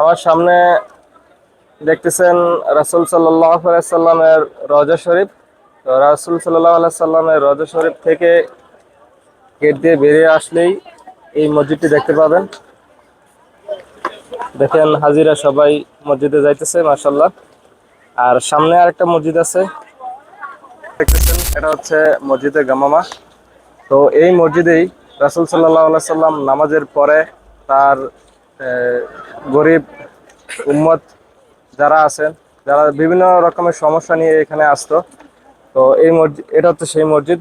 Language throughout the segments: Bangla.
আমার সামনে দেখতেছেন রাসুল সাল্লাহ সাল্লামের রজা শরীফ। তো রাসুল সাল্লাহ সাল্লামের রজা শরীফ থেকে গেট দিয়ে বেরিয়ে আসলেই এই মসজিদটি দেখতে পাবেন। দেখেন হাজিরা সবাই মসজিদে যাইতেছে মাসাল্লাহ আর সামনে আরেকটা মসজিদ আছে। দেখতেছেন, এটা হচ্ছে মসজিদে গামামা। তো এই মসজিদেই রাসুল সাল্লাহ সাল্লাম নামাজের পরে তার গরিব উম্মত যারা আছেন, যারা বিভিন্ন রকমের সমস্যা নিয়ে এখানে আসতো, তো এই মসজিদ এটা হচ্ছে সেই মসজিদ।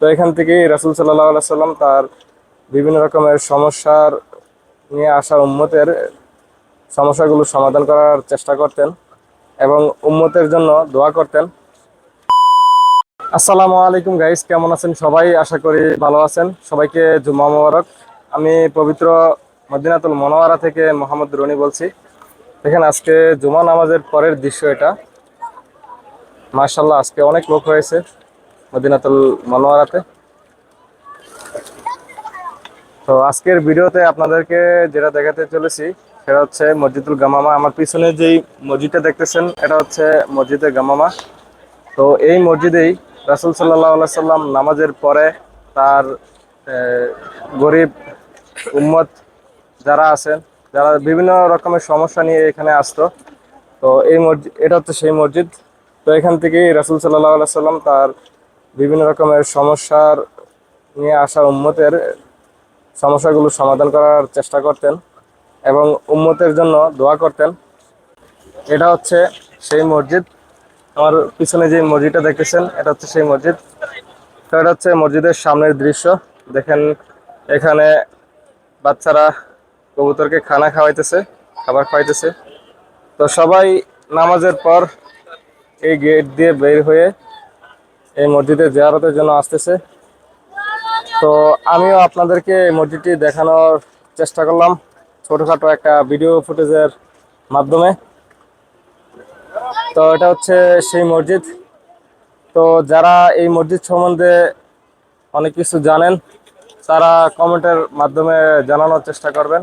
তো এখান থেকেই রাসুল সাল্লাহ সাল্লাম তার বিভিন্ন রকমের সমস্যার নিয়ে আসা উম্মতের সমস্যাগুলো সমাধান করার চেষ্টা করতেন এবং উম্মতের জন্য দোয়া করতেন। আসসালামু আলাইকুম গাইস, কেমন আছেন সবাই? আশা করি ভালো আছেন। সবাইকে জুম্মা মোবারক। আমি পবিত্র মদিনাতুল মনোয়ারা থেকে মোহাম্মদ রনি বলছি। দেখেন, আজকে জুমা নামাজের পরের দৃশ্য এটা। মার্শাল্লাহ আজকে অনেক লোক হয়েছে মদিনাতুল মনোয়ারাতে তো আজকের ভিডিওতে আপনাদেরকে যেটা দেখাতে চলেছি, সেটা হচ্ছে মসজিদুল গামামা। আমার পিছনে যেই মসজিদটা দেখতেছেন, এটা হচ্ছে মসজিদে গামামা। তো এই মসজিদেই রাসুল সাল্লাহ সাল্লাম নামাজের পরে তার গরিব উম্মত যারা আছেন, যারা বিভিন্ন রকমের সমস্যা নিয়ে এখানে আসতো, তো এই মসজিদ, এটা হচ্ছে সেই মসজিদ। তো এখান থেকেই রাসুল সাল্লাহ সাল্লাম তার বিভিন্ন রকমের সমস্যার নিয়ে আসা উম্মতের সমস্যাগুলো সমাধান করার চেষ্টা করতেন এবং উম্মতের জন্য দোয়া করতেন। এটা হচ্ছে সেই মসজিদ। আমার পিছনে যে মসজিদটা দেখতেছেন, এটা হচ্ছে সেই মসজিদ। তো এটা হচ্ছে মসজিদের সামনের দৃশ্য। দেখেন এখানে বাচ্চারা কবুতরকে খানা খাওয়াইতেছে, খাবার খাওয়াইতেছে। তো সবাই নামাজের পর এই গেট দিয়ে বের হয়ে এই মসজিদে জিয়ারতের জন্য আসতেছে। তো আমিও আপনাদেরকে এই মসজিদটি দেখানোর চেষ্টা করলাম ছোটোখাটো একটা ভিডিও ফুটেজের মাধ্যমে। তো এটা হচ্ছে সেই মসজিদ। তো যারা এই মসজিদ সম্বন্ধে অনেক কিছু জানেন, তারা কমেন্টের মাধ্যমে জানানোর চেষ্টা করবেন।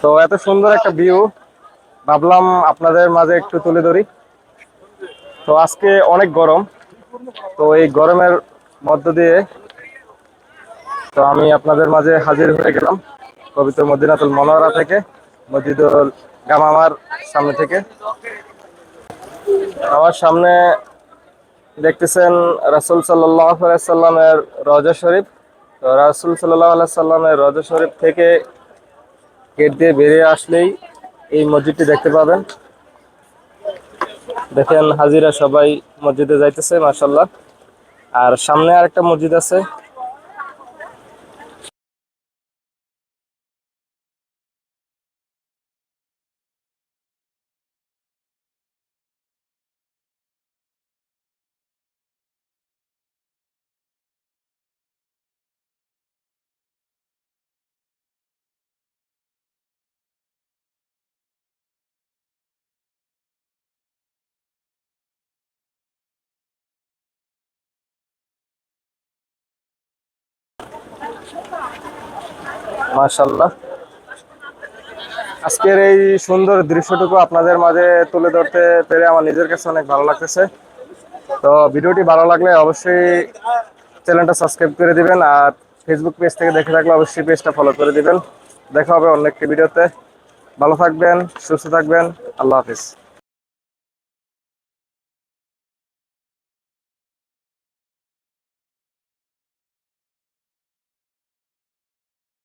তো এত সুন্দর একটা ভিউ ভাবলাম আপনাদের মাঝে একটু তুলে ধরি। তো আজকে অনেক গরম। তো এই গরমের মধ্য দিয়ে তো আমি আপনাদের মাঝে হাজির হয়ে গেলাম পবিত্র মদিনাতুল মনোহরা থেকে, মসজিদুল গামামার সামনে থেকে। আমার সামনে দেখতেছেন রাসুল সাল্লাহ সাল্লামের রজা শরীফ। তো রাসুল সাল্লাহ সাল্লামের রজা শরীফ থেকে গেট দিয়ে বেরিয়ে আসলেই এই মসজিদটি দেখতে পাবেন। দেখেন হাজিরা সবাই মসজিদে যাইতেছে মার্শাল্লাহ আর সামনে আরেকটা মসজিদ আছে মাশাল্লাহ আজকের এই সুন্দর দৃশ্যটুকু আপনাদের মাঝে তুলে ধরতে পেরে আমার নিজের কাছে অনেক ভালো লাগতেছে। তো ভিডিওটি ভালো লাগলে অবশ্যই চ্যানেলটা সাবস্ক্রাইব করে দিবেন আর ফেসবুক পেজ থেকে দেখে থাকলে অবশ্যই পেজটা ফলো করে দিবেন। দেখা হবে অন্য একটি ভিডিওতে। ভালো থাকবেন, সুস্থ থাকবেন। আল্লাহ হাফিজ।